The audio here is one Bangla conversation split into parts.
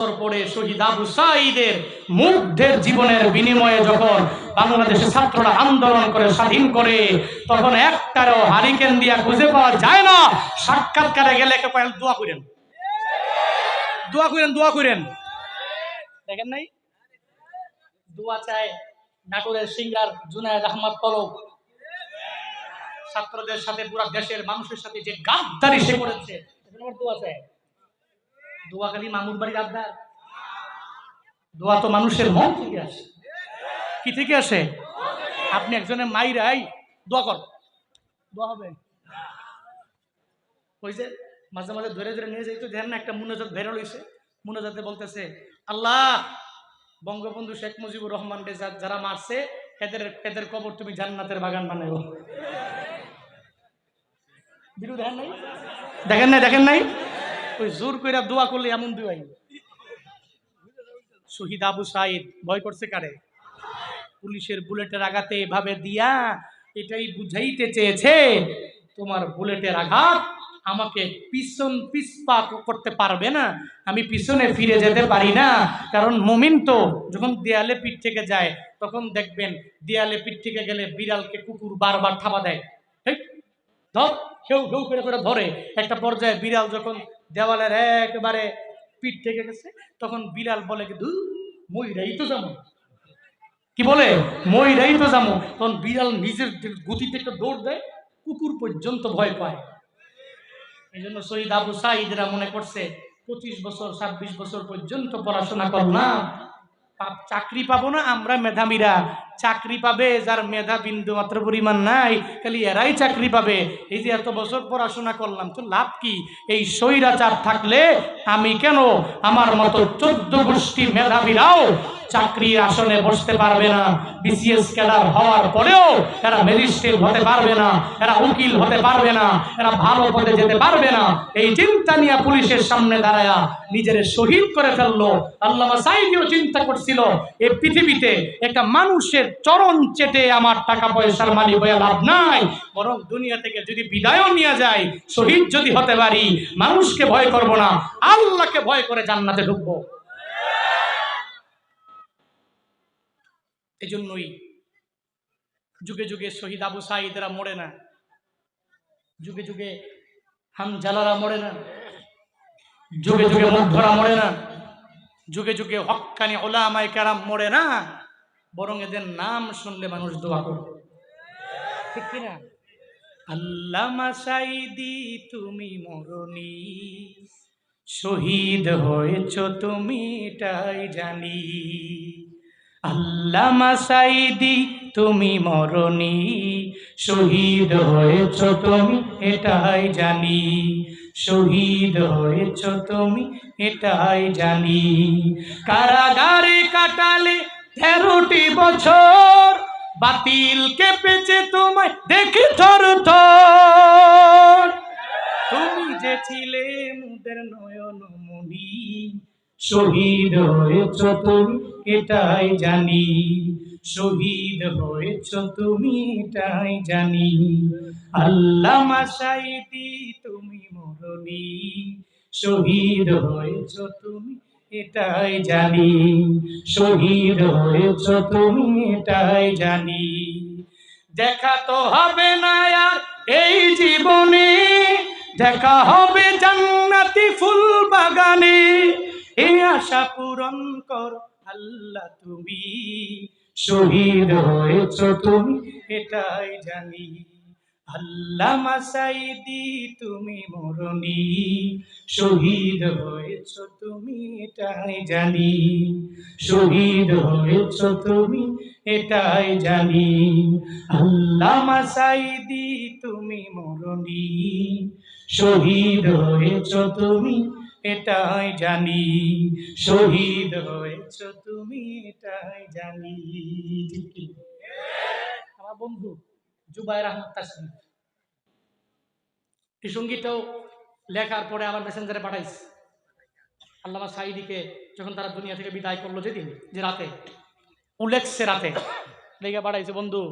পরে শহীদ আবু সাঈদের মুগ্ধের জীবনের বিনিময়ে যখন ছাত্ররা আন্দোলন করে, স্বাধীন করে, তখন একটারও হারিকেন দিয়া খুঁজে পাওয়া যায় না। সাক্ষাৎকারে গেলে দোয়া করেন। দোয়া করেন দোয়া করেন। দেখেন নাই? দোয়া চায় নাটোরের জুনায়দ আহমদ পলক। ছাত্রদের সাথে পুরো দেশের মানুষের সাথে যে গাদ্দারি সে করেছে দোয়া চায়। দোয়া খালি মামুর বাড়ির আবদার। দোয়া তো মানুষের মন থেকে আসে। কি থেকে আসে? আপনি একজনের মাইরাই দোয়া কর। দোয়া হবে। ওই যে মাঝে মাঝে ধরে ধরে নিয়ে যাইতো, দেখেন একটা মুনাজাত বেরো লইছে মুনাজাতে বলতেছে, আল্লাহ, বঙ্গবন্ধু শেখ মুজিবুর রহমান যারা মারছে, এদের এদের কবর তুমি জান্নাতের বাগান বানাইও। দেখেন নাই? দেখেন নাই? দেখেন নাই? ওই জোর কইরা দোয়া করলে এমন দুয়াই শহীদ আবু সাইদ, ভয় করছে কারে? পুলিশের বুলেটের আঘাতে এভাবে দিয়া এটাই বুঝাইতে চেয়েছে, তোমার বুলেটের আঘাত আমাকে পিছন পিছপা করতে পারবে না, আমি পিছনে ফিরে যেতে পারি না। কারণ মমিন তো যখন দেয়ালে পিঠ থেকে যায়, তখন দেখবেন দেয়ালে পিঠ থেকে গেলে বিড়ালকে কুকুর বারবার থাবা দেয়। ঠিক ধর কেউ কেউ করে করে ধরে। একটা পর্যায়ে বিড়াল যখন দেওয়ালের একবারে পিঠ থেকে গেছে, তখন বিড়াল বলে কি, ধুর ময়রাই তো যাব কি বলে? ময়রাই তো যাব তখন বিড়াল নিজের গতিতে একটা দৌড় দেয়, কুকুর পর্যন্ত ভয় পায়। এই জন্য শহীদ আবু সাইদরা মনে করছে, পঁচিশ বছর, ছাব্বিশ বছর পর্যন্ত পড়াশোনা করলাম চাকরি পাবো না, আমরা মেধাবীরা। চাকরি পাবে, যার মেধা বিন্দু মাত্র পরিমাণ নাই, খালি এরাই চাকরি পাবে। এই যে এত বছর পড়াশোনা করলাম, তো লাভ কি? এই স্বৈরাচার থাকলে আমি কেন? আমার মতো চোদ্দ গোষ্ঠী মেধাবীরাও চাকরির আসনে বসতে পারবে না বিসিএস ক্যাডার হওয়ার পরেও এরা ম্যাজিস্ট্রেট হতে পারবে না, এরা উকিল হতে পারবে না, এরা ভালো পদে যেতে পারবে না। এই চিন্তা নিয়ে পুলিশের সামনে দাঁড়ায়া নিজের শহীদ করে ফেলল। আল্লামা সাইদিও চিন্তা করছিল এই পৃথিবীতে একটা মানুষের চরণ চেটে আমার টাকা পয়সার মালিক হয়ে লাভ নাই। বরং দুনিয়া থেকে যদি বিদায়ও নিয়ে যায়, শহীদ যদি হতে পারি, মানুষকে ভয় করব না, আল্লাহকে ভয় করে জান্নাতে ঢুকবো। এজন্যই। যুগে যুগে শহীদ আবু সাইদরা মরে না। যুগে যুগে হাম জালারা মরে না। যুগে যুগে মুগ্ধরা মরে না। যুগে যুগে হক্কানি ওলামাই কারাম মরে না। বরং এদের নাম শুনলে মানুষ দোয়া করবে। ঠিক কিনা আল্লামা সাইদি, তুমি মরণি শহীদ হয়েছ তুমি এটাই জানি। আল্লামা মাসাইদি তুমি মরণি। শহীদ হয়েছ তুমি, এটাই জানি। শহীদ হয়েছ তুমি, এটাই জানি। কারাগারে কাটালে তেরোটি বছর, বাতিল কেঁপেছে তোমায় দেখে থর থর। তুমি যে ছিলে মুদের নয়ন মনি শহীদ হয়েছ তুমি এটাই জানি, শহীদ হয়েছ তুমি এটাই জানি। আল্লাহ মাসাইদি তুমি মরণি, শহীদ হয়েছ তুমি এটাই জানি। শহীদ হয়েছ তুমি এটাই জানি। দেখা তো হবে না আর এই জীবনে, দেখা হবে জান্নাতি ফুল বাগানে এই আশা পূরণ কর আল্লাহ তুমি শহীদ হয়েছ তুমি, এটাই জানি। আল্লাহ মাসাইদি তুমি মরণি, শহীদ হয়েছ তুমি, এটাই জানি। শহীদ হয়েছ তুমি, এটাই জানি। আল্লাহ মাসাইদি তুমি মরণি, শহীদ হয়েছ তুমি এটাই জানি, শহীদ হয়েছ তুমি, এটাই জানি। আমার বন্ধু জুবাইর আহমদ তাসমি এই সঙ্গীতটাও লেখার পরে আবার মেসেঞ্জারে পাঠাইছে। আল্লামা সাইদিকে যখন তারা দুনিয়া থেকে বিদায় করল যেদিন, যে রাতে উল্লেখছে রাতে, লেখা পাঠাইছে, বন্ধু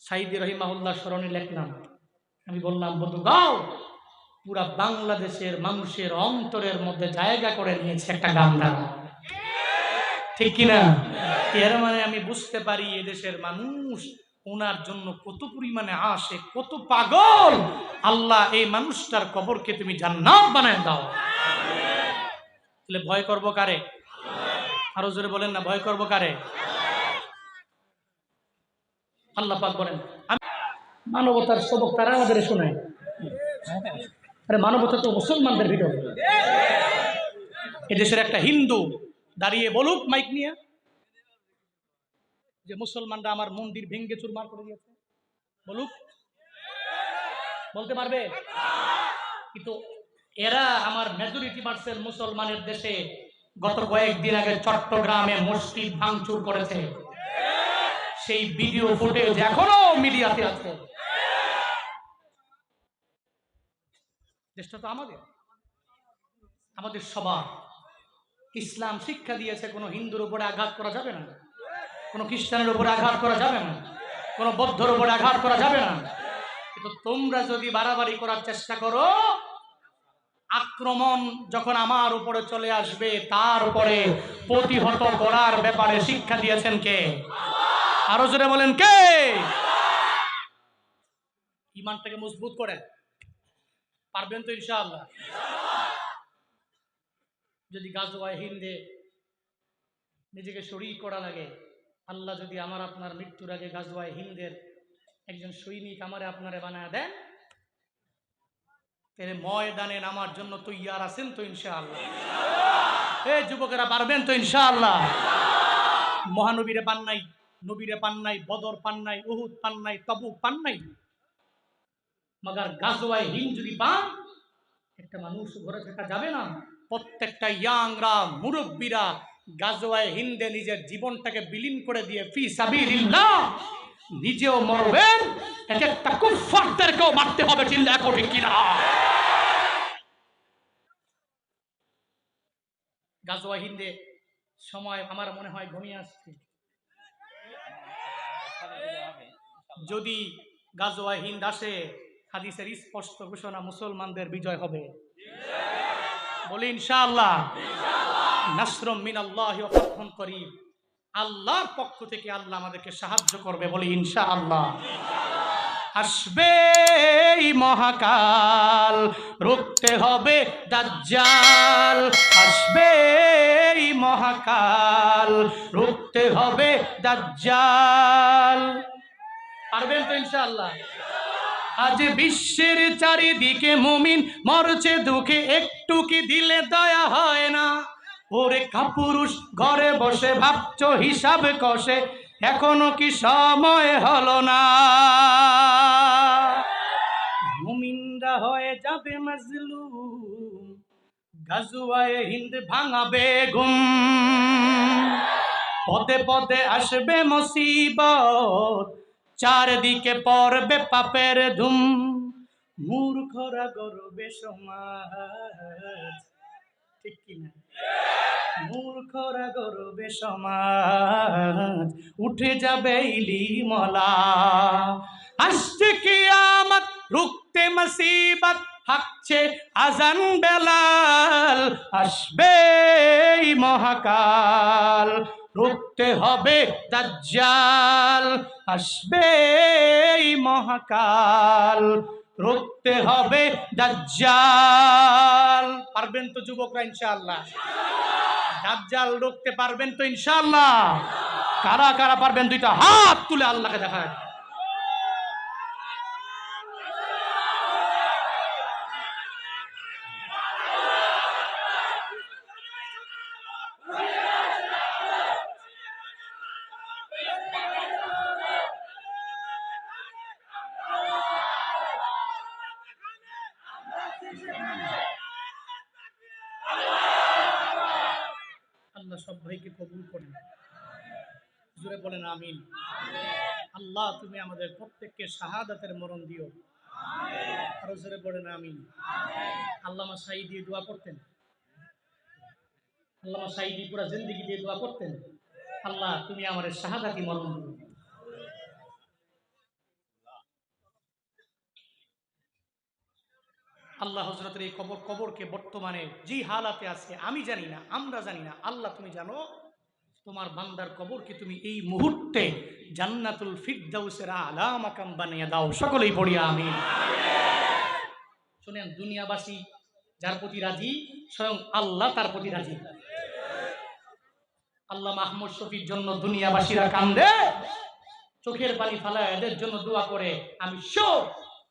সাইদি রহিমাহুল্লাহ স্মরণে লেখলাম। আমি বললাম, বন্ধু গাও পুরা বাংলাদেশের মানুষের অন্তরের মধ্যে জায়গা করে নিয়েছে একটা গান দ্বারা ঠিক কিনা? এর মানে আমি বুঝতে পারি এদেশের মানুষ ওনার জন্য কত পরিমাণে আসে, কত পাগল। আল্লাহ এই মানুষটার কবরকে তুমি জান্নাত বানায় দাও। তাহলে ভয় করব কারে? আরও জোরে বলেন না, ভয় করব কারে? আল্লাহ পাক বলেন মানবতার সবক তারা আমাদের শোনায়। আরে মানবতা তো মুসলমানদের ভিতর। এদেশের একটা হিন্দু দাঁড়িয়ে বলুক মাইক নিয়ে, যে মুসলমানরা আমার মন্দির ভেঙ্গে চুরমার করে দিয়েছে বলুক। বলতে পারবে? কিন্তু এরা আমার মেজরিটি পার্সেন্ট মুসলমানের দেশে গত কয়েকদিন আগে চট্টগ্রামে মসজিদ ভাঙচুর করেছে। সেই ভিডিও ফুটেজ এখনও মিডিয়াতে আছে। দেশটা তো আমাদের। আমাদের সবার। ইসলাম শিক্ষা দিয়েছে, কোনো হিন্দুর উপরে আঘাত করা যাবে না। কোনো খ্রিস্টানের উপরে আঘাত করা যাবে না। কোনো বৌদ্ধর উপরে আঘাত করা যাবে না। কিন্তু তোমরা যদি বাড়াবাড়ি করার চেষ্টা করো, আক্রমণ যখন আমার উপরে চলে আসবে, তার উপরে প্রতিহত করার ব্যাপারে শিক্ষা দিয়েছেন কে? আরও জোরে বলেন কে? ইমানটাকে মজবুত করেন। পারবেন তো ইনশাআল্লাহ। যদি গাজওয়ায় হিন্দে নিজেকে শরীর করা লাগে, আল্লাহ যদি আমার আপনার মৃত্যুর আগে গাজওয়ায় হিন্দের একজন সৈনিক আমারে আপনারে বানায় দেন তাহলে ময়দানে নামার জন্য তৈয়ার আছেন তো ইনশাআল্লাহ। এ যুবকেরা, পারবেন তো ইনশাআল্লাহ? মহানবীরে পান নাই, নবীরে পান নাই, বদর পান নাই, উহুদ পান নাই, তবুক পান নাই। মগার গাজওয়ায় হিন্দ যদি পান, একটা মানুষ ঘরে থাকা যাবে না। প্রত্যেকটা ইয়াংরা মুরব্বীরা গাজওয়ায় হিন্দে নিজের জীবনটাকে বিলীন করে দিয়ে, ফি সাবিলিল্লাহ, নিজেও মরবেন। এক একটা কুফারদেরকেও মারতে হবে, চিল্লা এখন কিনা গাজওয়া হিন্দে সময় আমার মনে হয় ঘনিয়ে আসছে। যদি গাজওয়া হিন্দ আসে হাদিসের স্পষ্ট ঘোষণা মুসলমানদের বিজয় হবে। বলি, ইনশাআল্লাহ। নাসরম মিন আল্লাহর পক্ষ থেকে আল্লাহ আমাদেরকে সাহায্য করবে বলি, ইনশাআল্লাহ। আসবে মহাকাল, রুখতে হবে দাজ্জাল। আসবে মহাকাল, রুখতে হবে দাজ্জাল। পারবেন তো, ইনশাআল্লাহ? আজ বিশ্বের চারিদিকে মুমিন, মরছে দুঃখে, একটু কি দিলে দয়া হয় না? ওরে কাপুরুষ, ঘরে বসে ভাবছ হিসাব কষে, এখনও কি সময় হলো না? মুমিনরা হয়ে যাবে মাজলুম, গাজুয়ায় হিন্দ ভাঙাবে ঘুম পদে পদে আসবে মুসিবত চারদিকে পড়বে পাপের ধুম। মূর্খরা গরবে সমাজ। ঠিক কিনা মূর্খরা গরবে সমাজ। উঠে যাবে ইলিমলা। আসছে কিয়ামত, রুখতে মুসিবত, হাকছে আজান বেলাল। আসবে মহাকাল। রুখতে হবে। দাজ্জাল আসবে মহাকাল। রুখতে হবে দাজ্জাল। পারবেন তো যুবকরা, ইনশাআল্লাহ? দাজ্জাল রুখতে পারবেন তো, ইনশাআল্লাহ? কারা কারা পারবেন? দুইটা হাত তুলে আল্লাহকে দেখায়। ভাইকে কবুল করেন। জুড়ে বলেন, আমিন। আল্লাহ, তুমি আমাদের প্রত্যেককে শাহাদাতের মরণ দিও। আরও জোরে বলেন, আমিন। সাই দিয়ে দোয়া করতেন। আল্লাহ আল্লামা দিয়ে পুরা জিন্দিগি দিয়ে দোয়া করতেন। আল্লাহ, তুমি আমাদের শাহাদাতি মরণ দিও। আল্লাহ হজরতের এই কবর, কবরকে বর্তমানে যেই হালাতে আছে, আমি জানি না, আমরা জানি না। আল্লাহ, তুমি জানো, তোমার বান্দার কবরকে তুমি এই মুহূর্তে জান্নাতুল ফিরদাউসের আলা বানিয়ে দাও। সকলেই পড়িয়া আমি শুনেন, দুনিয়াবাসী যার প্রতি রাজি, স্বয়ং আল্লাহ তার প্রতি রাজি। আল্লাহ মাহমুদ শফির জন্য দুনিয়াবাসীরা কান্দে, চোখের পানি ফালায়, এদের জন্য দোয়া করে, আমি শিওর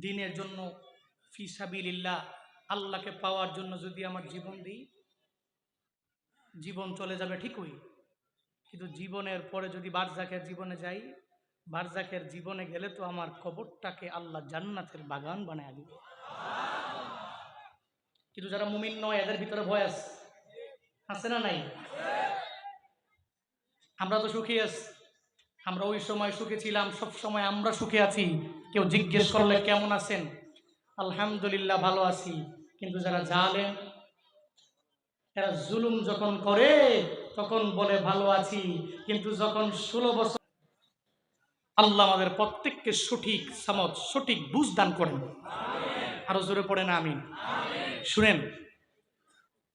দিনের জন্য ফিসাবিল্লাহ আল্লাহকে পাওয়ার জন্য যদি আমার জীবন দিই, জীবন চলে যাবে ঠিকই। কিন্তু জীবনের পরে যদি বারজাকের জীবনে যাই, বারজাকের জীবনে গেলে তো আমার কবরটাকে আল্লাহ জান্নাতের বাগান বানায় দিবে। কিন্তু যারা মুমিন নয়, এদের ভিতরে ভয় আছে। আছে না নাই? আমরা তো সুখী আছি। আমরা ওই সময় সুখে ছিলাম, সব সময় আমরা সুখে আছি। কেউ জিজ্ঞেস করলে কেমন আছেন? আলহামদুলিল্লাহ ভালো আছি। কিন্তু যারা জালেন এরা জুলুম যখন করে, তখন বলে ভালো আছি। কিন্তু যখন ষোলো বছর আল্লাহ আমাদের প্রত্যেককে সঠিক সামত, সঠিক বুঝ দান করেন। আরও জোরে পড়ে না আমি শুনেন,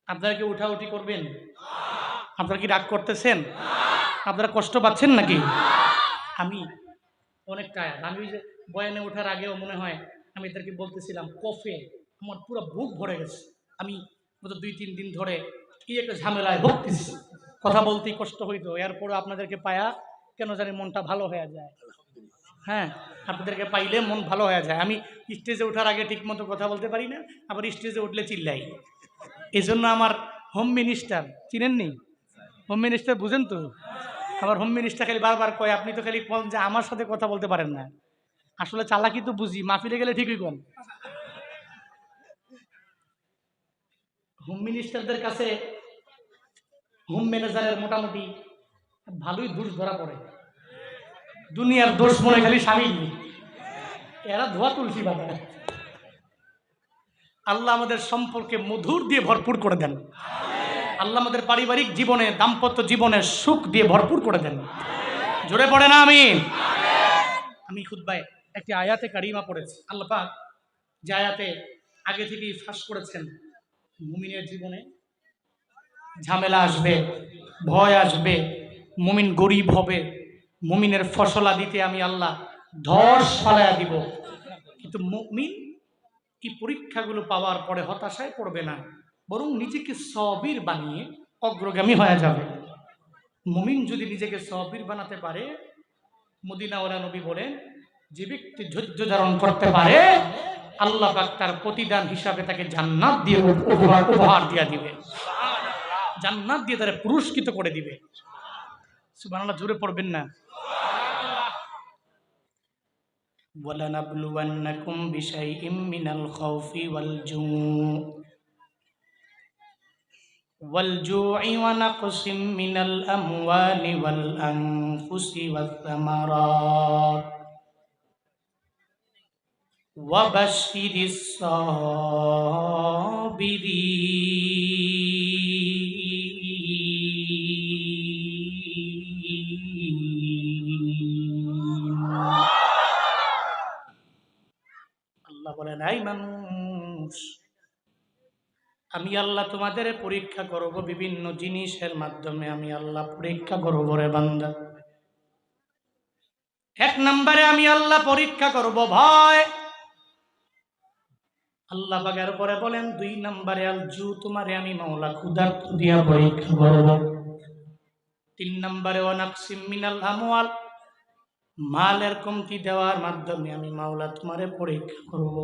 আপনারা কি উঠাউঠি করবেন? আপনারা কি রাগ করতেছেন? আপনারা কষ্ট পাচ্ছেন নাকি? আমি অনেক টায়ার আমি যে বয়ানে ওঠার আগেও মনে হয় আমি এদেরকে বলতেছিলাম, কফে, আমার পুরো বুক ভরে গেছে। আমি গত দুই, তিন দিন ধরে কি একটা ঝামেলায় ভুগতেছি। কথা বলতেই কষ্ট হইতো। এরপরে আপনাদেরকে পায়া কেন জানি মনটা ভালো হয়ে যায়। হ্যাঁ আপনাদেরকে পাইলে মন ভালো হয়ে যায়। আমি স্টেজে ওঠার আগে ঠিক মতো কথা বলতে পারি না, আবার স্টেজে উঠলে চিল্লাই। এই জন্য আমার হোম মিনিস্টার চিনেননি? হোম মিনিস্টার বুঝেন তো? আবার হোম মিনিস্টার খালি বারবার কয়, আপনি তো খালি কোন যে আমার সাথে কথা বলতে পারেন না। আসলে চালাকি তো বুঝি, মাহফিলে গেলে ঠিকই কম হোম মিনিস্টারদের কাছে হোম ম্যানেজারের মোটামুটি ভালোই দোষ ধরা পড়ে। দুনিয়ার দোষ মনে খালি স্বামী এরা ধোয়া তুলসী বাবা আল্লাহ আমাদের সম্পর্কে মধুর দিয়ে ভরপুর করে দেন। আল্লাহ আমাদের পারিবারিক জীবনে, দাম্পত্য জীবনে সুখ দিয়ে ভরপুর করে দেন। জোরে পড়ে না আমি আমি খুদ্ায় একটি আয়াতে কারিমা পড়েছি। আল্লাহ পাক যে আয়াতে আগে থেকেই ফাঁস করেছেন, মুমিনের জীবনে ঝামেলা আসবে, ভয় আসবে, মুমিন গরিব হবে, মুমিনের ফসলা দিতে আমি আল্লাহ ধস ফালাইয়া দিব। কিন্তু মুমিন এই পরীক্ষাগুলো পাওয়ার পরে হতাশায় পড়বে না। বরং নিজেকে সবির বানিয়ে অগ্রগামী হয়ে যাবে মুমিন যদি নিজেকে সবির বানাতে পারে মদিনাওয়ালা নবী বলেন যে ব্যক্তি ধৈর্য ধারণ করতে পারে আল্লাহ পাক তার প্রতিদান হিসাবে তাকে জান্নাত দিয়ে উপহার উপহার দিয়া দিবে জান্নাত দিয়ে তারা পুরস্কৃত করে দিবে সুবহানাল্লাহ জোরে পড়বেন না ولنبلونكم بشيء من الخوف والجوع والجوع ونقص من الأموال والأنفس والثمرات. وبشر الصابرين. الله ولا نعيما আমি আল্লাহ তোমাদের পরীক্ষা করব বিভিন্ন জিনিসের মাধ্যমে। আমি আল্লাহ পরীক্ষা করব রে বান্দা। এক নম্বরে আমি আল্লাহ পরীক্ষা করব ভয়। আল্লাহ বাগের পরে বলেন, দুই নম্বরে আল জু, তোমারে আমি মাওলা ক্ষুধার্ত দিয়া পরীক্ষা করব। তিন নম্বরে অনাকসিম মিনাল মালের কমতি দেওয়ার মাধ্যমে আমি মাওলা তোমারে পরীক্ষা করব।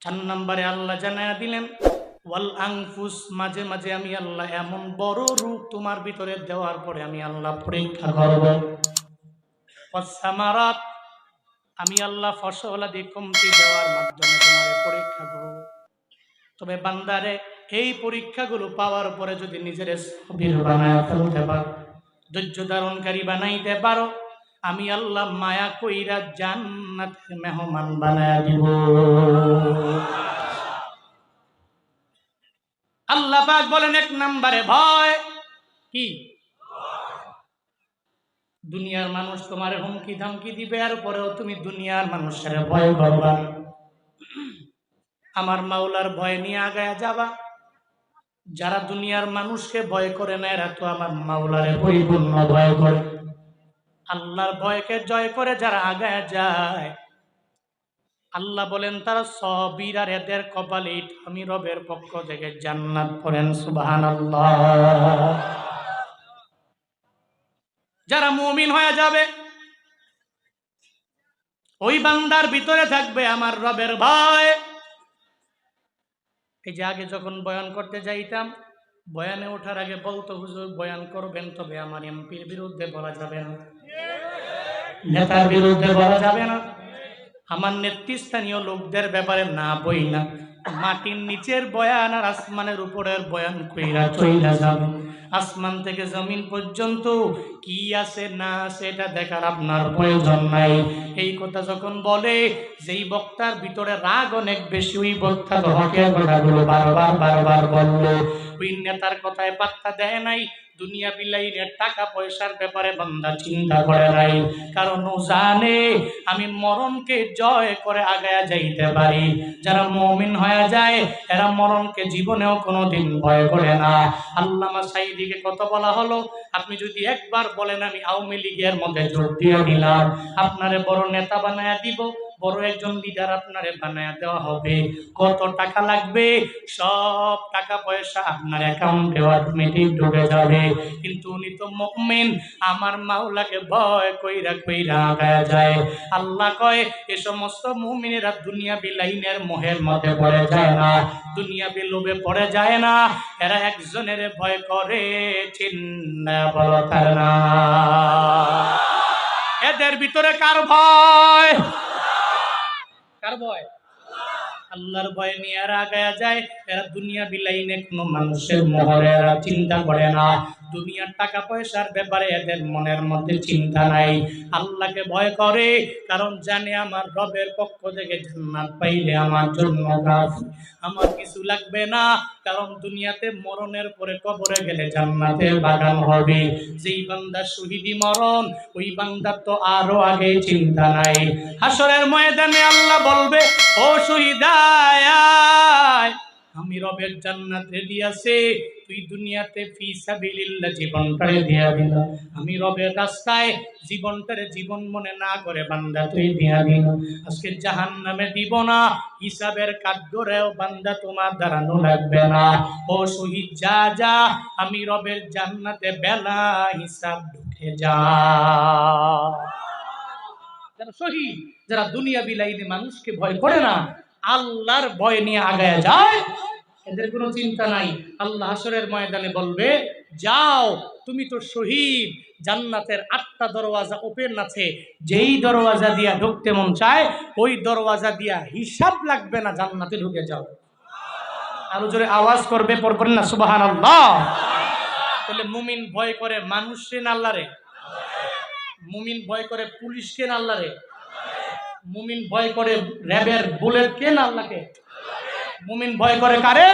চার নম্বরে আল্লাহ জানায়া দিলেন ওয়াল আংফুস মাঝে মাঝে আমি আল্লাহ এমন বড় রূপ তোমার ভিতরে দেওয়ার পরে আমি আল্লাহ পরীক্ষা করব। ওয়াসামারাত আমি আল্লাহ ফসল আদি কমতি দেওয়ার মাধ্যমে তোমার পরীক্ষা করব। তবে বান্দারে, এই পরীক্ষাগুলো পাওয়ার পরে যদি নিজের স্থবির বানায় ফেলতে পারো, ধৈর্য ধারণকারী বানাইতে পারো, আমি আল্লাহ মায়া কইরা জান্নাতের মেহমান বানায় দিব। আল্লাহ পাক বলেন এক নম্বরে ভয়। কি? দুনিয়ার মানুষ তোমার হুমকি ধামকি দিবে আর পরেও তুমি দুনিয়ার মানুষের ভয় করবা। আমার মাওলার ভয় নিয়ে আগায় যাবা। যারা দুনিয়ার মানুষকে ভয় করে না, এরা তো আমার মাওলারে পরিপূর্ণ ভয় করে। আল্লাহর ভয়কে জয় করে যারা আগায় যায় আল্লাহ বলেন, তারা সবির আর এদের কপালে আমি রবের পক্ষ থেকে জান্নাত পড়েন সুবাহান যারা মুমিন হয়ে যাবে, ওই বান্দার ভিতরে থাকবে আমার রবের ভয়। এই যে আগে যখন বয়ান করতে যাইতাম, বয়ানে ওঠার আগে বলতো, হুজুর, বয়ান করবেন তবে আমার এমপির বিরুদ্ধে বলা যাবে না। নেতার বিরুদ্ধে বলা যাবে না। আমার নেতৃস্থানীয় লোকদের ব্যাপারে না বই না মাটির নিচের বয়ান আর আসমানের উপরের বয়ান কইরা চইলা যাবে আসমান থেকে জমিন পর্যন্ত কি আছে না আছে এটা দেখার আপনার প্রয়োজন নাই। এই কথা যখন বলে, যেই বক্তার ভিতরে রাগ অনেক বেশি, ওই বক্তা হকের কথাগুলো বারবার বারবার বলল। ওই নেতার কথায় পাত্তা দেয় নাই দুনিয়া বিলাইনের টাকা পয়সার ব্যাপারে বান্দা চিন্তা করে নাই। কারণ ও জানে আমি মরণকে জয় করে আগায়া যাইতে পারি। যারা মমিন হয়ে যায়, এরা মরণকে জীবনেও কোনোদিন ভয় করে না। আল্লামা সাইদিকে কত বলা হলো? আপনি যদি একবার বলেন, আমি আওয়ামী লীগের মধ্যে জোর দিয়ে দিলাম। আপনারে বড় নেতা বানায়া দিব। বড় একজন লিডার আপনারে বানায় দেওয়া হবে। কত টাকা লাগবে? সব টাকা পয়সা আপনার অ্যাকাউন্টে অটোমেটিক ঢুকে যাবে। কিন্তু উনি তো মুমিন, আমার মাওলাকে ভয় কইরা কইরা আগায়া যায়। আল্লাহ কয়, এ সমস্ত মুমিনেরা দুনিয়া বিলাইনের মোহের মধ্যে পড়ে যায় না। দুনিয়া বিলোভে পড়ে যায় না। এরা একজনের ভয় করে চিন্না বলো এদের ভিতরে কার ভয়? কার ভয়? আল্লাহর ভয় নিয়ে আর আগায়া যায়। এরা দুনিয়া বিলাইনে কোনো মানুষের মোহরে এরা চিন্তা করে না। দুনিয়ার টাকা পয়সার ব্যাপারে এদের মনের মধ্যে চিন্তা নাই। আল্লাহকে ভয় করে, কারণ জানে আমার রবের পক্ষ থেকে জান্নাত পাইলে আমার জন্য আমার কিছু লাগবে না, কারণ দুনিয়াতে মরণের পরে কবরে গেলে জান্নাতের বাগান হবে। যেই বান্দা শহীদি মরণ, ওই বান্দার তো আরও আগে চিন্তা নাই। হাসরের ময়দানে আল্লাহ বলবে, ও শহীদায় আমি রবের জান্নাত রেডি আছে। তুই দুনিয়াতে ফি সাবিলিল্লাহ জীবনটারে দিয়া দিল। আমি রবের রাস্তায় জীবনটারে জীবন মনে না করে বান্দা তুই দিয়া দিল। আজকে জাহান নামে দিব না হিসাবের কাঠগড়েও বান্দা তোমার দাঁড়ানো লাগবে না। ও শহীদ যা যা আমি রবের জান্নাতে বেলা হিসাব ঢুকে যা। যারা শহীদ যারা দুনিয়া বিলাইনে মানুষকে ভয় করে না আল্লাহর ভয় নিয়ে আগায় যায়। এদের কোনো চিন্তা নাই। আল্লাহ হাসরের ময়দানে বলবে, যাও, তুমি তো শহীদ। জান্নাতের আটটা দরওয়াজা ওপেন আছে। যেই দরওয়াজা দিয়া ঢুকতে মন চায়, ওই দরওয়াজা দিয়া হিসাব লাগবে না জান্নাতে ঢুকে যাও। আরও জোরে আওয়াজ করবে পরপর না সুবাহান আল্লাহ তাহলে মুমিন ভয় করে মানুষকে না আল্লাহরে? মুমিন ভয় করে পুলিশকে না আল্লাহরে? মুমিন ভয় করে র্যাবের বুলেট কে না আল্লাহকে? মুমিন ভয় করে কারে?